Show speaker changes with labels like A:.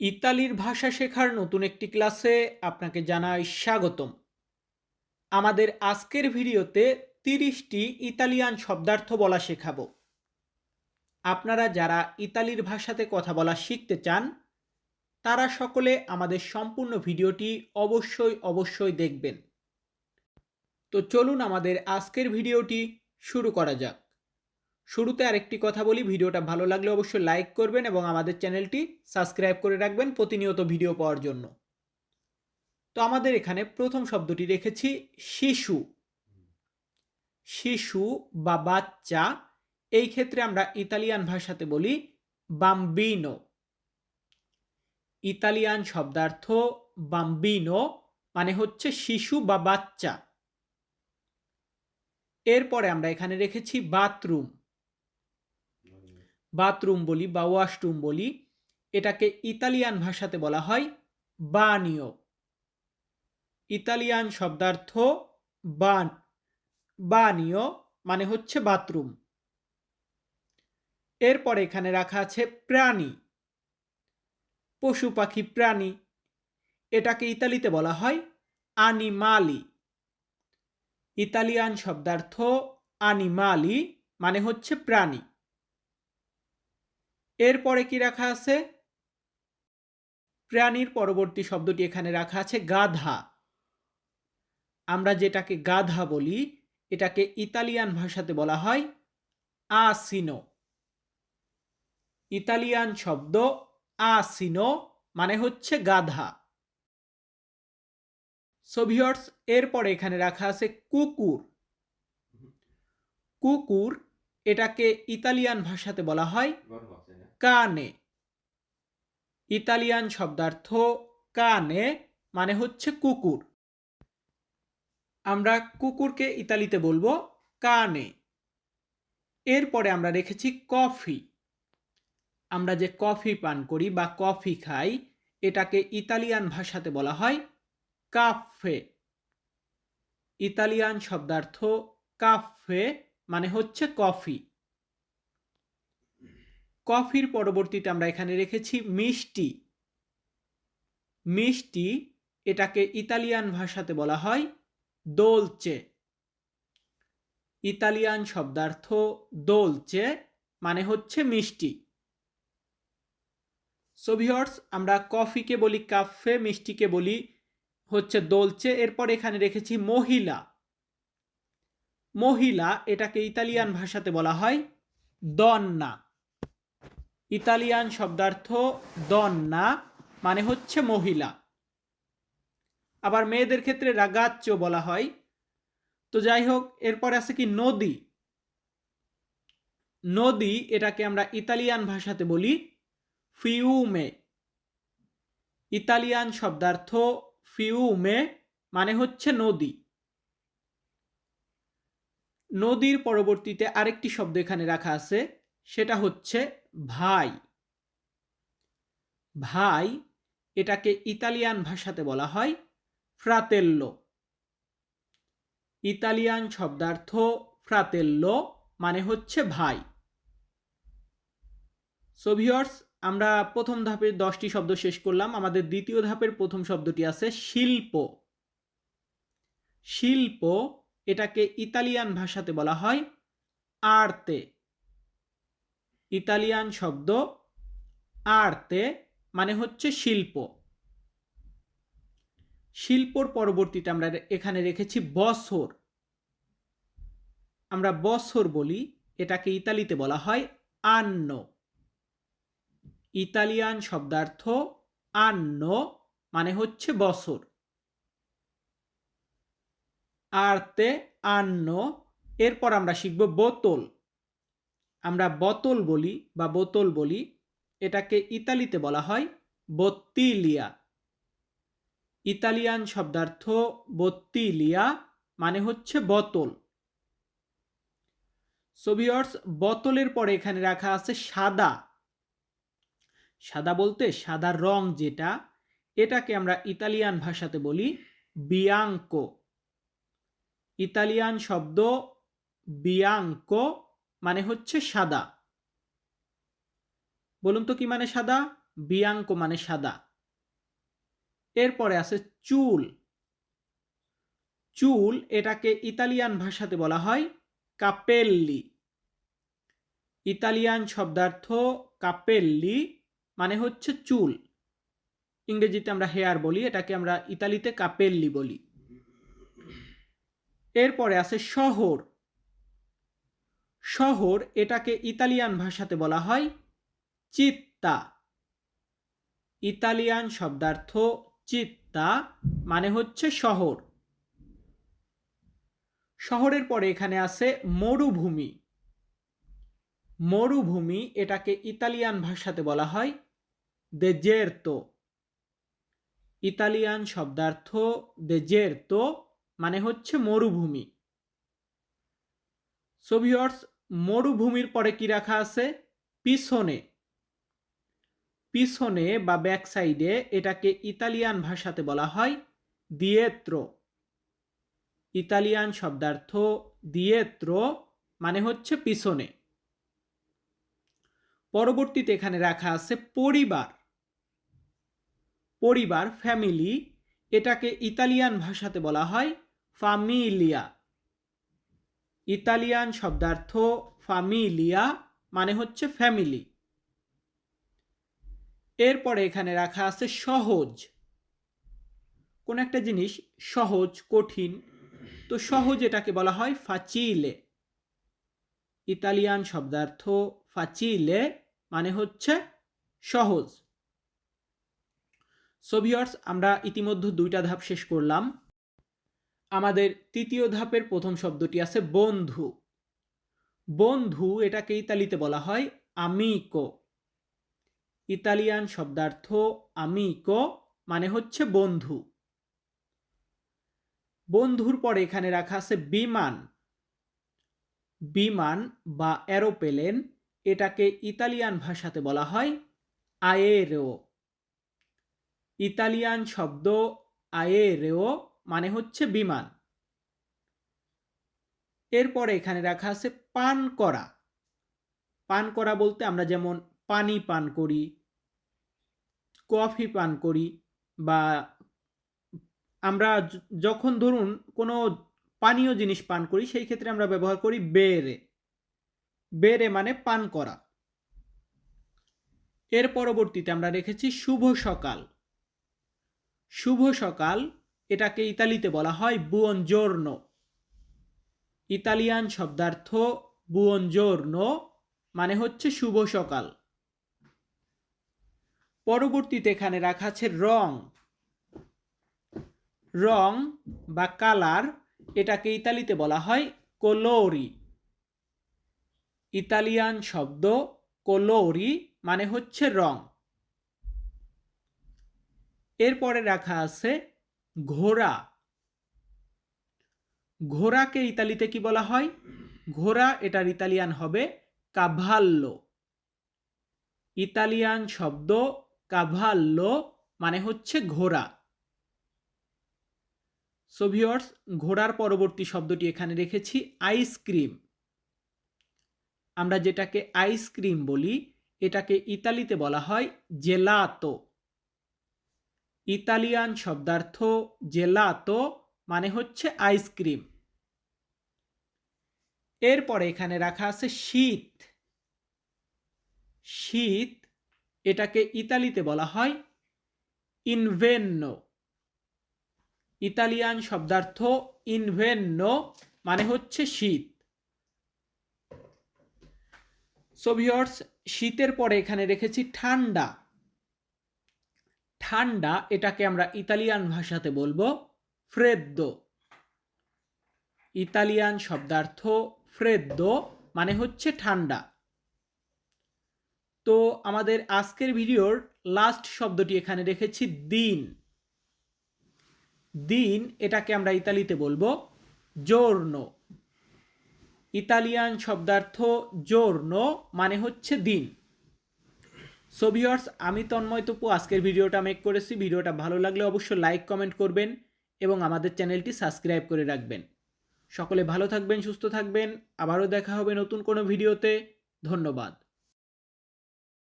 A: ইতালির ভাষা শেখার নতুন একটি ক্লাসে আপনাকে জানাই স্বাগতম। আমাদের আজকের ভিডিওতে তিরিশটি ইতালিয়ান শব্দার্থ বলা শেখাবো। আপনারা যারা ইতালির ভাষাতে কথা বলা শিখতে চান, তারা সকলে আমাদের সম্পূর্ণ ভিডিওটি অবশ্যই অবশ্যই দেখবেন। তো চলুন আমাদের আজকের ভিডিওটি শুরু করা যাক। শুরুতে আরেকটি কথা বলি, ভিডিওটা ভালো লাগলে অবশ্যই লাইক করবেন এবং আমাদের চ্যানেলটি সাবস্ক্রাইব করে রাখবেন প্রতিনিয়ত ভিডিও পাওয়ার জন্য। তো আমাদের এখানে প্রথম শব্দটি রেখেছি, শিশু। শিশু বা বাচ্চা, এই ক্ষেত্রে আমরা ইতালিয়ান ভাষাতে বলি বাম্বিনো ইতালিয়ান শব্দার্থ বাম্বিনো মানে হচ্ছে শিশু বা বাচ্চা। এরপরে আমরা এখানে রেখেছি বাথরুম বাথরুম বলি বা ওয়াশরুম বলি, এটাকে ইতালিয়ান ভাষাতে বলা হয় বানিও। ইতালিয়ান শব্দার্থ বান, বানিও মানে হচ্ছে বাথরুম। এরপরে এখানে রাখা আছে প্রাণী পশু পাখি প্রাণী, এটাকে ইতালিতে বলা হয় আনিমালি। ইতালিয়ান শব্দার্থ আনিমালি মানে হচ্ছে প্রাণী। এরপরে কি রাখা আছে? প্রাণীর পরবর্তী শব্দটি এখানে রাখা আছে গাধা। আমরা যেটাকে গাধা বলি, এটাকে ইতালিয়ান ভাষাতে বলা হয় আসিনো। ইতালিয়ান শব্দ আসিনো মানে হচ্ছে গাধা। সোভিয়টস এরপরে এখানে রাখা আছে কুকুর। কুকুর এটাকে ইতালিয়ান ভাষাতে বলা হয় কানে। ইতালিয়ান শব্দার্থ কানে মানে হচ্ছে কুকুর। আমরা কুকুরকে ইতালিতে বলব কানে। এরপরে আমরা রেখেছি কফি। আমরা যে কফি পান করি বা কফি খাই, এটাকে ইতালিয়ান ভাষাতে বলা হয় কাফে। ইতালিয়ান শব্দার্থ কাফে মানে হচ্ছে কফি। কফির পরবর্তীতে আমরা এখানে রেখেছি, মিষ্টি। মিষ্টি এটাকে ইতালিয়ান ভাষাতে বলা হয় দোলচে ইতালিয়ান শব্দার্থ দোলচে মানে হচ্ছে মিষ্টি। সোভিয়র্স আমরা কফিকে বলি কাফে মিষ্টিকে বলি হচ্ছে দোলচে এরপর এখানে রেখেছি মহিলা। মহিলা এটাকে ইতালিয়ান ভাষাতে বলা হয় দন্না। ইতালিয়ান শব্দার্থ দন্না মানে হচ্ছে মহিলা। আবার মেয়েদের ক্ষেত্রে রাগাচ্চ বলা হয়। তো যাই হোক, এরপরে আছে কি নদী নদী এটাকে আমরা ইতালিয়ান ভাষাতে বলি ফিউমে ইতালিয়ান শব্দার্থ ফিউমে মানে হচ্ছে নদী। নদীর পরবর্তীতে আরেকটি শব্দ এখানে রাখা আছে, সেটা হচ্ছে ভাই। ভাই এটাকে ইতালিয়ান ভাষাতে বলা হয় ফ্রাতেল্লো। ইতালিয়ান শব্দার্থ ফ্রাতেল্লো মানে হচ্ছে ভাই। সোভিয়র্স আমরা প্রথম ধাপের দশটি শব্দ শেষ করলাম। আমাদের দ্বিতীয় ধাপের প্রথম শব্দটি আছে শিল্প। শিল্প এটাকে ইতালিয়ান ভাষাতে বলা হয় আর্তে। ইতালিয়ান শব্দ আর্তে মানে হচ্ছে শিল্প। শিল্পর পরবর্তীতে আমরা এখানে রেখেছি বছর। আমরা বছর বলি, এটাকে ইতালিতে বলা হয় আন্ন। ইতালিয়ান শব্দার্থ আন্ন মানে হচ্ছে বছর। আর্তে আন্ন, এরপর আমরা শিখব বোতল। আমরা বোতল বলি বা বোতল বলি, এটাকে ইতালিতে বলা হয় বত্তিলিয়া। ইতালিয়ান শব্দার্থ বত্তিলিয়া মানে হচ্ছে বোতল। সোভিয়র্স বোতলের পরে এখানে রাখা আছে সাদা। সাদা বলতে সাদা রং যেটা, এটাকে আমরা ইতালিয়ান ভাষাতে বলি বিয়াঙ্কো। ইতালিয়ান শব্দ বিয়াঙ্কো মানে হচ্ছে সাদা। বলুন তো কি মানে সাদা? বিয়াঙ্কো মানে সাদা। এরপরে আছে চুল। চুল এটাকে ইতালিয়ান ভাষাতে বলা হয় কাপেল্লি ইতালিয়ান শব্দার্থ কাপেল্লি মানে হচ্ছে চুল। ইংরেজিতে আমরা হেয়ার বলি, এটাকে আমরা ইতালিতে কাপেল্লি বলি। এরপরে আছে শহর। শহর এটাকে ইতালিয়ান ভাষাতে বলা হয় চিত্তা। ইতালিয়ান শব্দার্থ চিত্তা মানে হচ্ছে শহর। শহরের পরে এখানে আছে মরুভূমি। মরুভূমি এটাকে ইতালিয়ান ভাষাতে বলা হয় দেজের্তো। ইতালিয়ান শব্দার্থ দেজের্তো মানে হচ্ছে মরুভূমি। সোভিয়র্স মরুভূমির পরে কি রাখা আছে? পিছনে। পিছনে বা ব্যাক সাইডে এটাকে ইতালিয়ান ভাষাতে বলা হয় দিয়েত্র। ইতালিয়ান শব্দার্থ দিয়েত্র মানে হচ্ছে পিছনে। পরবর্তীতে এখানে রাখা আছে পরিবার। পরিবার ফ্যামিলি এটাকে ইতালিয়ান ভাষাতে বলা হয় ফামিলিয়া ইতালিয়ান শব্দার্থ ফামিলিয়া মানে হচ্ছে ফ্যামিলি। এরপরে এখানে রাখা আছে সহজ। কোন একটা জিনিস সহজ, কঠিন, তো সহজ এটাকে বলা হয় ফাচিলে ইতালিয়ান শব্দার্থ ফাচিলে মানে হচ্ছে সহজ। সোভিয়র্স আমরা ইতিমধ্যে দুইটা ধাপ শেষ করলাম। আমাদের তৃতীয় ধাপের প্রথম শব্দটি আছে বন্ধু। বন্ধু এটাকে ইতালিতে বলা হয় আমিকো ইতালিয়ান শব্দার্থ আমিকো মানে হচ্ছে বন্ধু। বন্ধুর পরে এখানে রাখা আছে বিমান। বিমান বা অ্যারোপ্লেন এটাকে ইতালিয়ান ভাষাতে বলা হয় আয়েরো ইতালিয়ান শব্দ আয়েরেও মানে হচ্ছে বিমান। এরপরে এখানে রাখা আছে পান করা। পান করা বলতে আমরা যেমন পানি পান করি, কফি পান করি বা আমরা যখন ধরুন কোনো পানীয় জিনিস পান করি, সেই ক্ষেত্রে আমরা ব্যবহার করি বেরে। বেরে মানে পান করা। এর পরবর্তীতে আমরা রেখেছি শুভ সকাল। শুভ সকাল এটাকে ইতালিতে বলা হয় বুয়নজোর্নো ইতালিয়ান শব্দার্থ বুয়নজোর্নো মানে হচ্ছে শুভ সকাল। পরবর্তীতে এখানে রাখা আছে রং। রং বা কালার এটাকে ইতালিতে বলা হয় কোলোরি ইতালিয়ান শব্দ কোলোরি মানে হচ্ছে রং। এরপরে রাখা আছে ঘোড়া। ঘোড়াকে ইতালিতে কি বলা হয়? ঘোড়া এটার ইতালিয়ান হবে কাভাল্লো। ইতালিয়ান শব্দ কাভাল্লো মানে হচ্ছে ঘোড়া। সোভিয়র্স ঘোড়ার পরবর্তী শব্দটি এখানে রেখেছি আইসক্রিম আমরা যেটাকে আইসক্রিম বলি, এটাকে ইতালিতে বলা হয় জেলাতো ইতালিয়ান শব্দার্থ জেলাতো মানে হচ্ছে আইসক্রিম এরপরে এখানে রাখা আছে শীত। শীত এটাকে ইতালিতে বলা হয় ইনভেন্নো ইতালিয়ান শব্দার্থ ইনভেন্নো মানে হচ্ছে শীত। সোভিয়র্স শীতের পরে এখানে রেখেছি ঠান্ডা। ঠান্ডা, এটাকে আমরা ইতালিয়ান ভাষাতে বলব ফ্রেদ্দো ইতালিয়ান শব্দার্থ ফ্রেদ্দো মানে হচ্ছে ঠান্ডা। তো আমাদের আজকের ভিডিওর লাস্ট শব্দটি এখানে রেখেছি দিন। দিন এটাকে আমরা ইতালিতে বলব জোর্নো ইতালিয়ান শব্দার্থ জোর্নো মানে হচ্ছে দিন। সো ভিওর্স আমি তন্ময় তপু। আজকের ভিডিওটা মেক করেছি। ভিডিওটা ভালো লাগলে অবশ্যই লাইক কমেন্ট করবেন এবং আমাদের চ্যানেলটি সাবস্ক্রাইব করে রাখবেন। সকলে ভালো থাকবেন, সুস্থ থাকবেন। আবারও দেখা হবে নতুন কোনো ভিডিওতে। ধন্যবাদ।